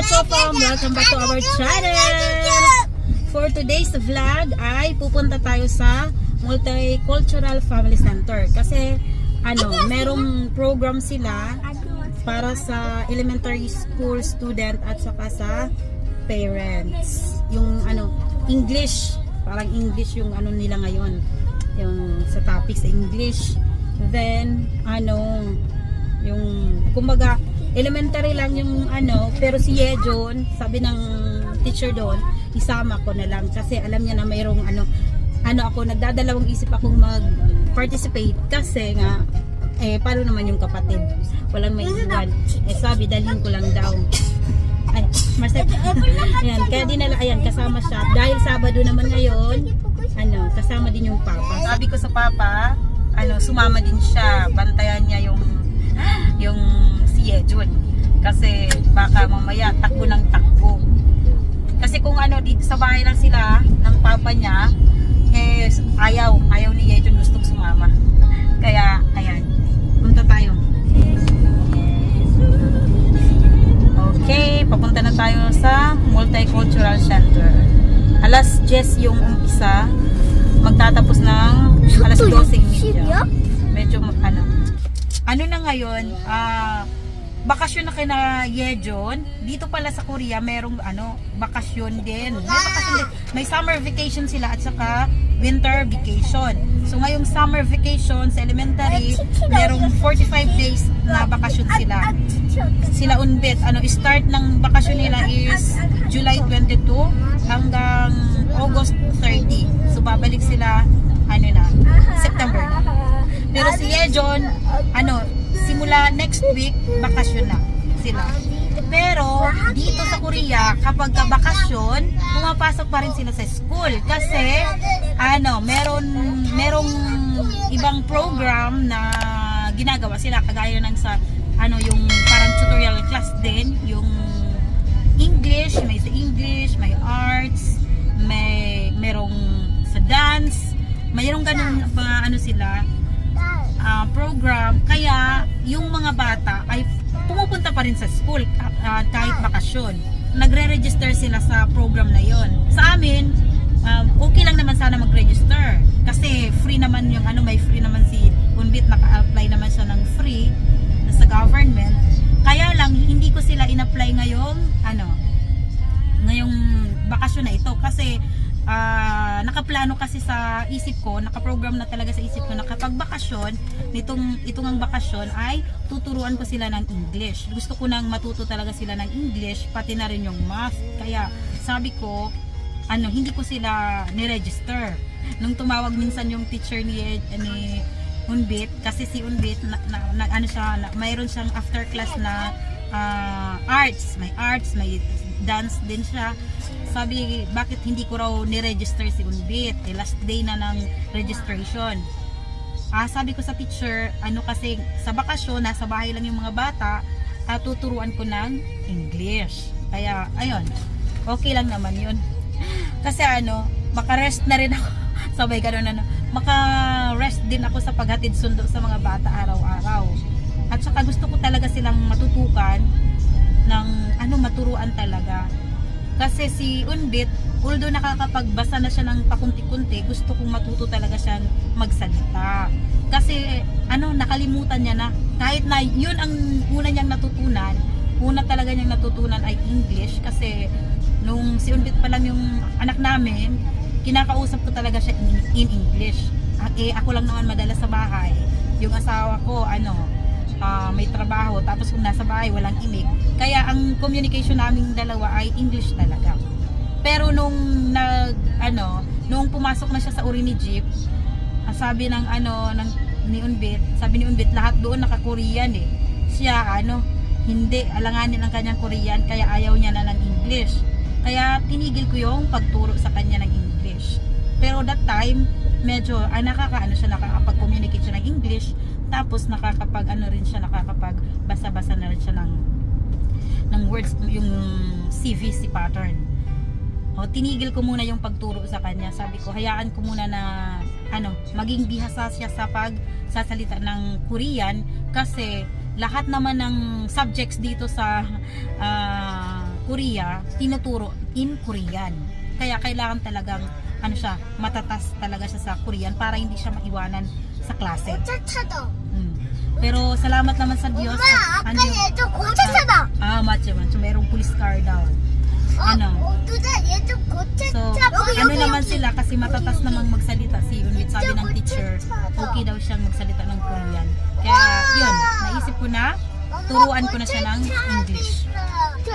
Kachopam! Welcome back to our channel! For today's vlog ay pupunta tayo sa Multicultural Family Center kasi ano, merong program sila para sa elementary school student at saka sa parents. Yung ano, English, parang English yung ano nila ngayon. Yung sa topic sa English. Then, ano, yung, kumbaga, elementary lang yung ano, pero si Yejon, sabi ng teacher doon, isama ko na lang kasi alam niya na mayroong ano, ano ako, nagdadalawang isip akong mag-participate kasi nga, eh, paano naman yung kapatid? Walang may iwan. Eh, sabi, dalhin ko lang daw. Ay, Marcel. ayan, kaya dinala, ayan, kasama siya. Dahil Sabado naman ngayon, ano, kasama din yung papa. Sabi ko sa papa, ano, sumama din siya. Bantayan niya yung, yung si Yejun. Kasi baka mamaya takbo ng takbo. Kasi kung ano, dito sa bahay lang sila, ng papa niya, eh, ayaw, ayaw ni Yejun gustong sumama. Kaya, ayan, punta tayo. Okay, papunta na tayo sa Multicultural Center. Alas 10 yung umpisa, magtatapos ng alas 12.30. Medyo ma- ano. Ano na ngayon, ah, bakasyon na kina Yejon. Dito pala sa Korea, merong ano, bakasyon din. May bakasyon din. May summer vacation sila at saka winter vacation. So ngayong summer vacation sa elementary, merong 45 days na bakasyon sila sila unbit. Ano, start ng bakasyon nila is July 22 hanggang August 30. So babalik sila ano na, September na. Pero si Yejon, ano, simula next week bakasyon na sila. Pero dito sa Korea, kapag ka bakasyon, pumapasok pa rin sila sa school. Kasi ano, meron merong ibang program na ginagawa sila. Kagaya ng sa ano yung parang tutorial class din, yung English, may sa English, may arts, may merong sa dance, mayroong ganun pa ano sila ah, program. Kaya yung mga bata ay pumupunta pa rin sa school ah, kahit bakasyon. Nagre-register sila sa program na yon sa amin ah, okay lang naman sana mag-register. Kasi free naman yung ano may free naman si Unbit naka-apply naman siya ng free sa government. Kaya lang hindi ko sila in-apply ngayong ano ngayong bakasyon na ito. Kasi ah, nakaplano kasi sa isip ko, nakaprogram na talaga sa isip ko na kapag bakasyon, nitong itong ang bakasyon ay tuturuan ko sila ng English. Gusto ko nang matuto talaga sila ng English, pati na rin yung math. Kaya sabi ko, ano, hindi ko sila ni-register. Nung tumawag minsan yung teacher ni, ni Unbit, kasi si Unbit, na, na, na- ano siya, na, mayroon siyang after class na ah, arts, may arts, may dance din siya. Sabi, bakit hindi ko raw ni-register si Unbit? Eh, last day na ng registration. Ah, sabi ko sa teacher, ano kasi sa bakasyon, nasa bahay lang yung mga bata, ah, tuturuan ko ng English. Kaya, ayun, okay lang naman yun. Kasi ano, makarest na rin ako. Sabay ganun ano, makarest din ako sa paghatid sundo sa mga bata araw-araw. At saka gusto ko talaga silang matutukan ng ano maturuan talaga. Kasi si Unbit, although nakakapagbasa na siya ng pakunti-kunti, gusto kong matuto talaga siyang magsalita. Kasi ano, nakalimutan niya na kahit na yun ang una niyang natutunan, una talaga niyang natutunan ay English kasi nung si Unbit pa lang yung anak namin, kinakausap ko talaga siya in, in English. Ah, Eh, ako lang naman madala sa bahay. Yung asawa ko, ano, ah, may trabaho, tapos kung nasa bahay, walang imig. Kaya ang communication naming dalawa ay English talaga. Pero nung nag, ano, nung pumasok na siya sa uri ni Jeep, sabi ng ano, ng ni Unbit, sabi ni Unbit, lahat doon naka-Korean eh. Siya, ano, hindi, alanganin ang kanyang Korean, kaya ayaw niya na ng English. Kaya tinigil ko yung pagturo sa kanya ng English. Pero that time, medyo, ah, nakakaano siya, nakakapag-communicate siya ng English, tapos nakakapag, ano rin siya, nakakapag basa-basa na rin siya ng, ng words, yung CVC pattern. O, tinigil ko muna yung pagturo sa kanya. Sabi ko, hayaan ko muna na ano, maging bihasa siya sa pagsasalita ng Korean kasi lahat naman ng subjects dito sa ah, Korea, tinuturo in Korean. Kaya kailangan talagang ano siya, matatas talaga siya sa Korean para hindi siya maiwanan sa klase. Pero salamat naman sa Diyos. At, ano, ah, matcha man. So, merong police car daw. Ano? So, ano naman sila kasi matatas namang magsalita. Si Unwit sabi ng teacher, okay daw siyang magsalita ng Korean. Kaya, yun, naisip ko na, turuan ko na siya ng English.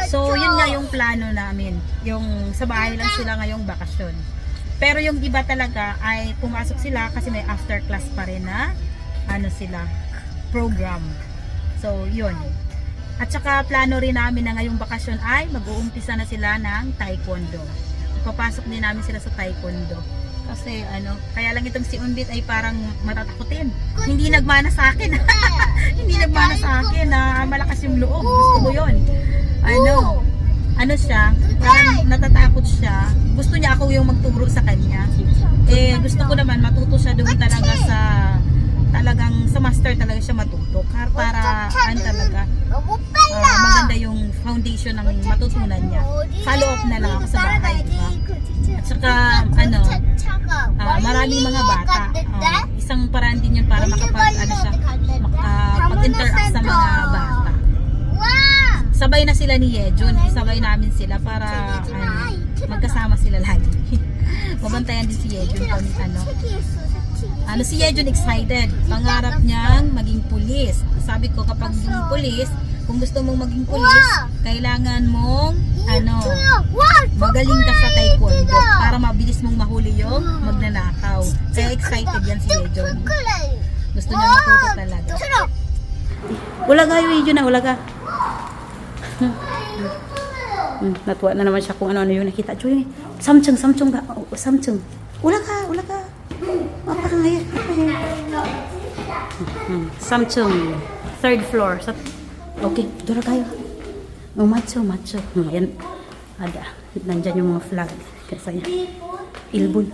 So, yun nga yung plano namin. Yung sa bahay lang sila ngayong bakasyon. Pero yung iba talaga ay pumasok sila kasi may after class pa rin na ano sila, program. So, yun. At saka plano rin namin na ngayong bakasyon ay mag-uumpisa na sila ng taekwondo. Papasok din namin sila sa taekwondo. Kasi ano, kaya lang itong si Unbit ay parang matatakotin. Hindi nagmana sa akin. Hindi nagmana sa akin na malakas yung loob. Gusto ko yun. Ano, ano siya, parang natatakot siya. Gusto niya ako yung magturo sa kanya. Eh, gusto ko naman matuto siya doon talaga sa talagang sa master talaga siya matuto kar para ano talaga uh, maganda yung foundation ng matutunan niya. Follow up na lang ako sa bahay diba? at saka ano uh, maraming mga bata uh, isang paraan din yun para makapag ano siya makapag-interact sa mga bata. Sabay na sila ni Yejun sabay namin sila para ano, magkasama sila lagi. Mabantayan din si Yejun pag ano ano si Yejun excited. Pangarap niyang maging pulis. Sabi ko kapag yung pulis, kung gusto mong maging pulis, kailangan mong ano, magaling ka sa taekwondo para mabilis mong mahuli yung magnanakaw. Kaya excited yan si Yejun. Gusto niya matuto talaga. Ulaga yung Yejun na, ulaga. Hmm, natuwa na naman siya kung ano-ano yung nakita. Samchung, samchung ka. Oh, samchung. Ulaga, ulaga. Mapakangayat. Samsung. Third floor. Okay, dura kayo. Umatso, umatso. Hmm, ayan. Ada. Nandyan yung mga flag. Kasaya. Ilbon.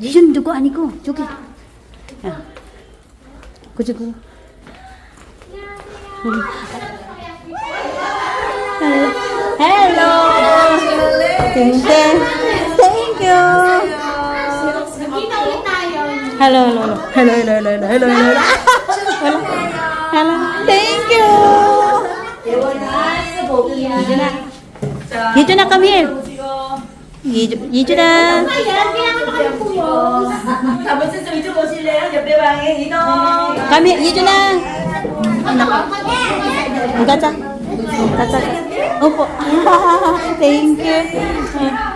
Yun, duguan ko. Chugi. Ah. Kucho ko. Hello. Hello. Thank you. Thank you. Hello, hello, hello, hello, hello, hello, hello, hello, hello, hello, thank you. Dito na. Dito na, come here. Dito na. Kami, dito na. Ang gata. Ang gata. Opo. Thank you.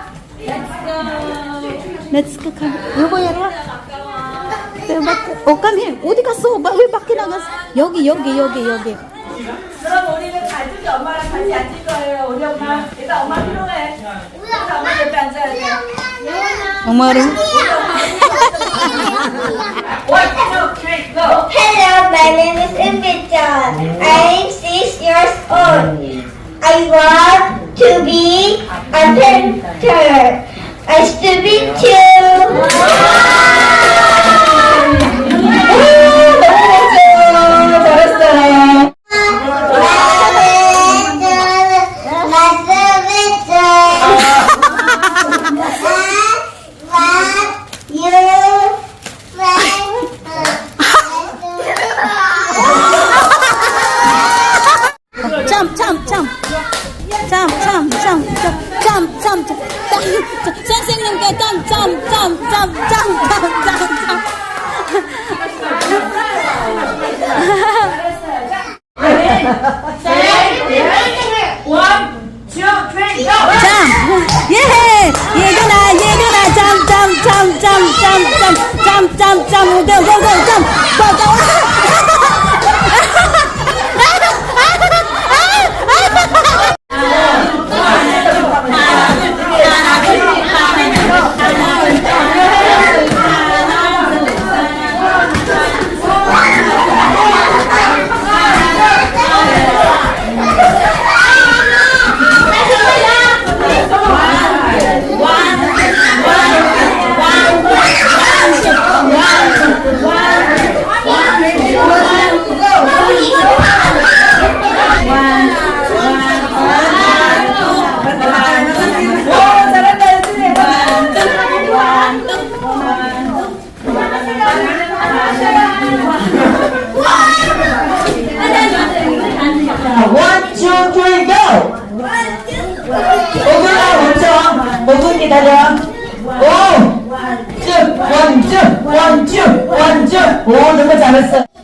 Let's go. Come. 여보 얘들아. 왜 밖에? 어, here. 어디 갔어? 마- 왜 밖에 나갔어? 여기, 여기, 여기, 여기. 그럼 우리는 가족이 엄마랑 같이 앉을 거예요. 우리 엄마. 일단 엄마 필요해. 일단 엄마 옆에 앉아야 돼. 엄마를. One, two, three, go. Hello, my name is Invitan. I'm six years old. I want to be a painter. Nice to meet you. trăm trăm đều đều đều trăm vào trong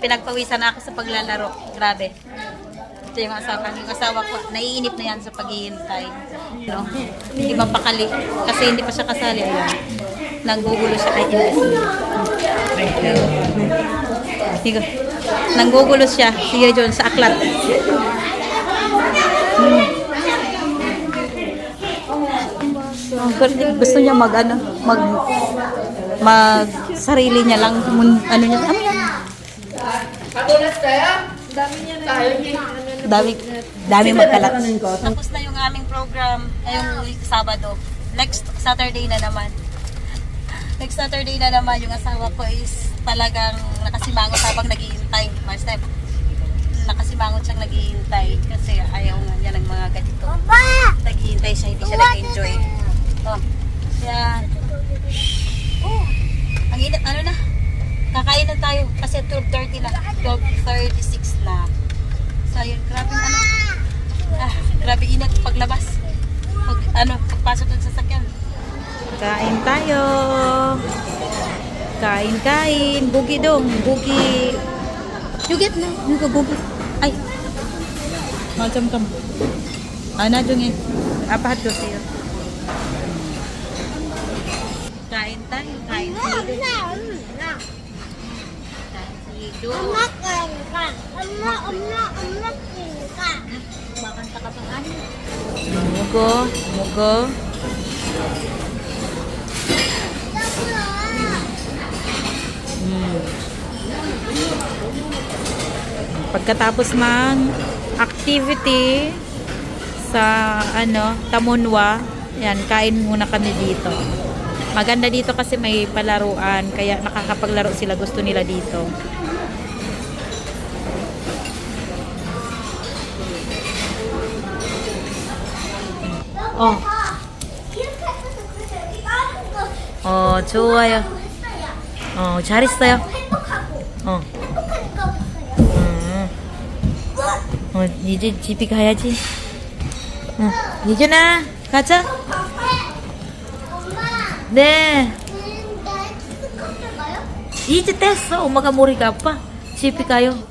Pinagpawisan ako sa paglalaro. Grabe. Ito yung asawa, yung asawa ko. Naiinip na yan sa paghihintay. No? Hindi mapakali. Kasi hindi pa siya kasali. Ayun. Nanggugulo siya kay Higo. Nanggugulo siya. Sige, John, sa aklat. Hmm. Oh, gusto niya mag, ano, mag mag sarili niya lang mun- ano niya ano yan? Dami dami magkalat tapos na yung aming program ngayong Sabado. Next Saturday na naman. Next Saturday na naman yung asawa ko is talagang nakasimangot habang naghihintay. Mars time. Nakasimangot siyang naghihintay kasi ayaw nga niya ng mga ganito. Naghihintay siya hindi siya nag-enjoy. Oh yan oh ang init ano na? Kakain na tayo kasi 12.30 na. 12.36 na. So yun grabe ano. Ah, grabe init paglabas. Pag ano pagpasok ng sasakyan. Kain tayo. Kain kain. Bugi dong bugi. Yuget na yuga bugi. Ay. Macam kam. Ana dong eh. Apa to siya kain tayo kain tayo Dito. Kumakanta ka pang ano? Mugo, mugo. Mm. Pagkatapos ng activity sa ano, Tamunwa, yan, kain muna kami dito. Maganda dito kasi may palaruan, kaya nakakapaglaro sila, gusto nila dito. 어. 어, 좋아요. 어, 잘했어요. 어. 음. 어, 이제 집에 가야지. 응. 이준아, 가자. 네. 이제 됐어. 엄마가 머리가 아파. 집에 가요.